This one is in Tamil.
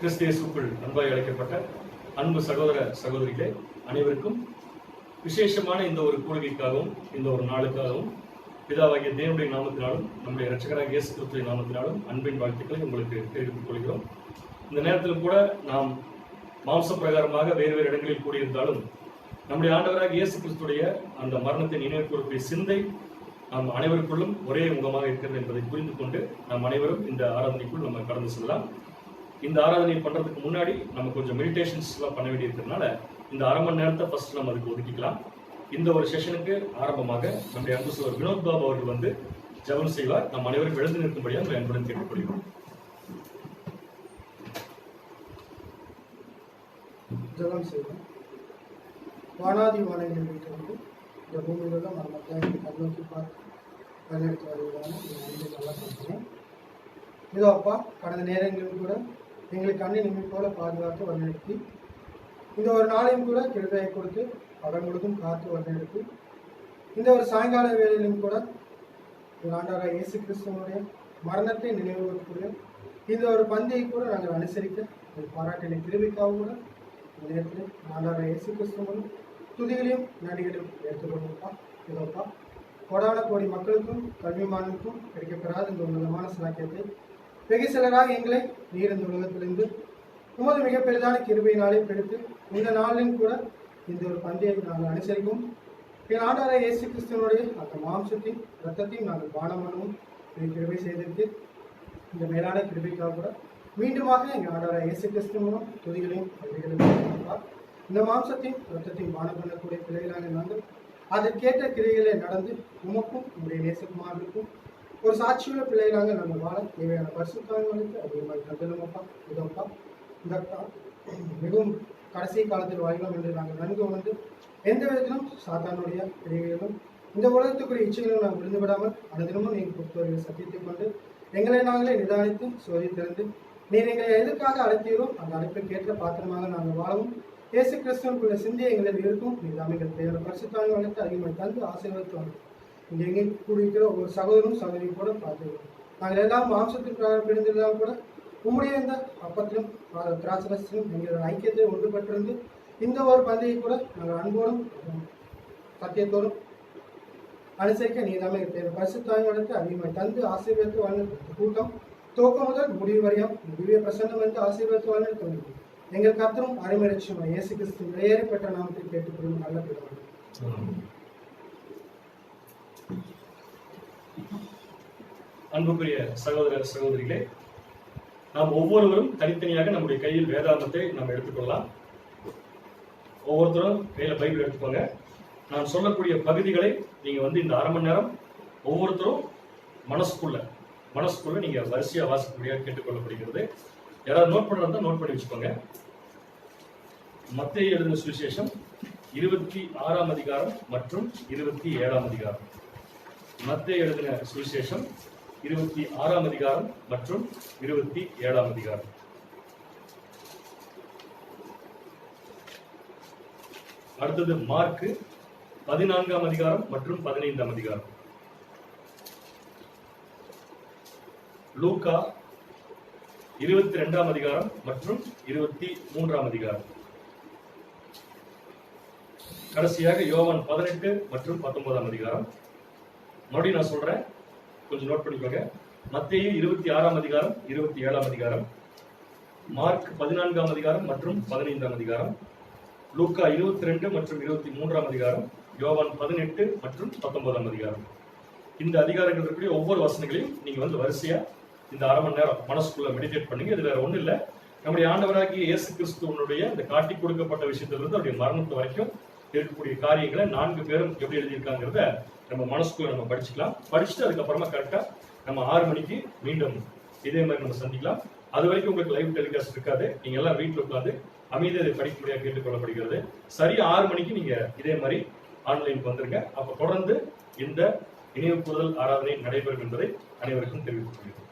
கிறிஸ்தியசுக்குள் அன்பாய் அழைக்கப்பட்ட அன்பு சகோதர சகோதரிகளே அனைவருக்கும் விசேஷமான இந்த ஒரு கூடுகைக்காகவும் இந்த ஒரு நாளுக்காகவும் பிதாவாகிய தேவனுடைய நாமத்தினாலும் நம்முடைய ரட்சகராக இயேசு கிறிஸ்துவ நாமத்தினாலும் அன்பின் வாழ்த்துக்களை உங்களுக்கு தெரிவித்துக் கொள்கிறோம். இந்த நேரத்தில் கூட நாம் மாம்ச பிரகாரமாக வேறு வேறு இடங்களில் கூடியிருந்தாலும் நம்முடைய ஆண்டவராக இயேசு கிறிஸ்துடைய அந்த மரணத்தின் நினைவு கூறக்கூடிய சிந்தை நாம் அனைவருக்குள்ளும் ஒரே முகமாக இருக்கிறது என்பதை புரிந்து கொண்டு நாம் அனைவரும் இந்த ஆராதனைக்குள் நம்ம கடந்து செல்லலாம். இந்த ஆராதனை பண்றதுக்கு முன்னாடி நம்ம கொஞ்சம் மெடிடேஷன்ஸ்லாம் பண்ண வேண்டியிருக்கிறதுனால இந்த அரை மணி நேரத்தை ஃபர்ஸ்ட் நம்ம அதுக்கு ஒதுக்கிக்கலாம். இந்த ஒரு செஷனுக்கு ஆரம்பமாக நம்முடைய அன்பு சோர் வினோத் பாபு அவர்கள் வந்து ஜபம் செய்வார். நம் அனைவரும் எழுந்து நிற்கும்படியாக உங்களை அன்புடன் கேட்டுக்கொள்கிறோம். ஜபம் செய்வோம். வானாதி வானங்கள் வீட்டிலிருந்து இந்த பூமியில் உள்ள மரணத்தை கண்ணோக்கி பார்த்து வழிநடத்தி வருவதான நல்லா இதோ அப்பா கடந்த நேரங்களும் கூட எங்களை கண்ணின் நிம்மி போல பாதுகாத்து வழிநடத்தி இந்த ஒரு நாளையும் கூட கிருதையை கொடுத்து பகல் காத்து வழிநடத்தி இந்த ஒரு சாயங்கால வேலையிலும் கூட ஒரு ஆண்டவராக இயேசு கிறிஸ்துவனுடைய மரணத்தை நினைவுகூறக்கூடிய இந்த ஒரு பந்தியை கூட நாங்கள் அனுசரிக்க ஒரு பாராட்டினை திருவிக்காக கூட இந்த நேரத்தில் ஆண்டாக இயேசு கிறிஸ்துவனும் துதிகளையும் நடிகளையும் எடுத்துக்கொள்ளுப்பா இதோப்பா கோடான கோடி மக்களுக்கும் கல்விமானுக்கும் கிடைக்கப்பெறாத இந்த உன்னதமான சாக்கியத்தை வெகு சிலராக எங்களை நீர் இந்த உலகத்திலிருந்து உமது மிக பெரிதான கிருபையினாலே பெடுத்து இந்த நாளிலும் கூட இந்த ஒரு பந்தியை நாங்கள் அனுசரிக்கும் என் ஆண்டார இயேசு கிறிஸ்துவனுடைய அந்த மாம்சத்தையும் ரத்தத்தையும் நாங்கள் பானம் பண்ணுவோம். கிருபை செய்திருக்கு இந்த மேலான கிருபைக்காக கூட மீண்டுமாக எங்கள் ஆண்டார இயேசு கிறிஸ்து மூலம் துதிகளையும் கல்விகளையும் இந்த மாம்சத்தையும் ரத்தத்தையும் பானம் பண்ணக்கூடிய பிள்ளைகளாக நாங்கள் அதற்கேற்ற கிரிகளை நடந்து உமக்கும் உங்களுடைய நேசகுமாரனுக்கும் ஒரு சாட்சியுள்ள பிள்ளைகளாக நாங்கள் வாழ தேவையான பரிசுத்தாங்களுக்கு அதிகமாக தந்தனமப்பா இதப்பா இதப்பா மிகவும் கடைசி காலத்தில் வாழ்கிறோம் என்று நாங்கள் நன்கு உணர்ந்து எந்த விதத்திலும் சாத்தானுடைய பிரிவுகளும் இந்த உலகத்துக்குரிய இச்சைகளும் நாங்கள் விழுந்து விடாமல் அனுதினமும் நீங்கள் கொடுத்து சத்தியத்தை கொண்டு எங்களை நாங்களே நிதானித்து சோதித்திருந்து நீர் எங்களை எதற்காக அழைத்தீரோ அந்த அழைப்பிற்கு ஏற்ற பாத்திரமாக நாங்கள் வாழவும். இயேசு கிறிஸ்துவனுக்குள்ள சிந்தியை எங்களில் இருக்கும். நீர் அமைகள் தேவையான பரிசுத்தாங்க வளர்த்து அதிகமாக தந்து ஆசீர்வதித்து வாங்க இங்கே எங்கே கூடியிருக்கிற ஒரு சகோதரனும் சகோதரியும் கூட பார்த்துக்கிறோம் நாங்கள் எல்லாம் மாம்சத்திற்காக பிரிந்திருந்தாலும் கூட உம்முடைய இந்த அப்பத்திலும் திராட்சரசிலும் எங்களோட ஐக்கியத்தை ஒன்று பெற்றிருந்து இந்த ஒரு பந்தையை கூட நாங்கள் அன்போடும் சத்தியத்தோடும் அனுசரிக்க நீ தாமே தேவை பரிசுத்தாய் வளர்த்து அதிகமாக தந்து ஆசீர்வதித்து வாழ்ந்து கூட்டம் துவக்கம் முதல் முடிவு வரையும் திவ்ய பிரசன்னம் வந்து ஆசீர்வதித்து வாழ்ந்து தோன்றும் எங்கள் கத்தரும் அருமரட்சியும் இயேசு கிறிஸ்து வெளியேறி பெற்ற நாமத்தில் கேட்டுக்கொள்ளும் நல்ல பிறகு அன்புக்குரிய சகோதர சகோதரிகளே நாம் ஒவ்வொருவரும் தனித்தனியாக நம்முடைய கையில் வேதாந்தத்தை நாம் எடுத்துக்கொள்ளலாம். ஒவ்வொருத்தரும் கையில பைபிள் எடுத்துக்கோங்க. நான் சொல்லக்கூடிய பகுதிகளை நீங்க வந்து இந்த அரை மணி நேரம் ஒவ்வொருத்தரும் மனசுக்குள்ள மனசுக்குள்ள நீங்க வரிசையா வாசிக்கக்கூடிய கேட்டுக்கொள்ளப்படுகிறது. யாராவது நோட் பண்றதா நோட் பண்ணி வச்சுக்கோங்க. மத்திய எழுதின சுவிசேஷம் இருபத்தி ஆறாம் அதிகாரம் மற்றும் இருபத்தி ஏழாம் அதிகாரம். மத்திய எழுதின சுவிசேஷம் இருபத்தி ஆறாம் அதிகாரம் மற்றும் இருபத்தி ஏழாம் அதிகாரம். அடுத்தது மார்க்கு பதினான்காம் அதிகாரம் மற்றும் பதினைந்தாம் அதிகாரம். லூகா இருபத்தி ரெண்டாம் அதிகாரம் மற்றும் இருபத்தி மூன்றாம் அதிகாரம். கடைசியாக யோவான் பதினெட்டு மற்றும் பத்தொன்பதாம் அதிகாரம். மறுபடியும் நான் சொல்றேன். கொஞ்சம் நோட் பண்ணிக்கோங்க. மத்தேயு இருபத்தி ஆறாம் அதிகாரம் இருபத்தி ஏழாம் அதிகாரம் மார்க் பதினான்காம் அதிகாரம் மற்றும் பதினைந்தாம் அதிகாரம் லூக்கா இருபத்தி ரெண்டு மற்றும் இருபத்தி மூன்றாம் அதிகாரம் யோவான் பதினெட்டு மற்றும் பத்தொன்பதாம் அதிகாரம். இந்த அதிகாரங்கள் இருக்கக்கூடிய ஒவ்வொரு வசனங்களையும் நீங்க வந்து வரிசையா இந்த அரை மணி நேரம் மனசுக்குள்ள மெடிடேட் பண்ணுங்க. இது வேற ஒண்ணும் இல்லை. நம்முடைய ஆண்டவராகிய இயேசு கிறிஸ்துவனுடைய இந்த காட்டி கொடுக்கப்பட்ட விஷயத்திலிருந்து அவருடைய மரணத்து வரைக்கும் இருக்கக்கூடிய காரியங்களை நான்கு பேரும் எப்படி எழுதியிருக்காங்கிறத நம்ம மனசுக்குள்ள நம்ம படிச்சுக்கலாம். படிச்சுட்டு அதுக்கப்புறமா கரெக்டாக நம்ம ஆறு மணிக்கு மீண்டும் இதே மாதிரி நம்ம சந்திக்கலாம். அது வரைக்கும் உங்களுக்கு லைவ் டெலிகாஸ்ட் இருக்காது. நீங்கள் எல்லாம் வீட்டில் உட்காந்து அமைதியை அதை படிக்க முடியாது கேட்டுக்கொள்ளப்படுகிறது. சரியா ஆறு மணிக்கு நீங்கள் இதே மாதிரி ஆன்லைனுக்கு வந்துருங்க. அப்போ தொடர்ந்து இந்த இணைவு கூடுதல் ஆராதனை நடைபெறும் என்பதை அனைவருக்கும் தெரிவித்துக் கொள்கிறேன்.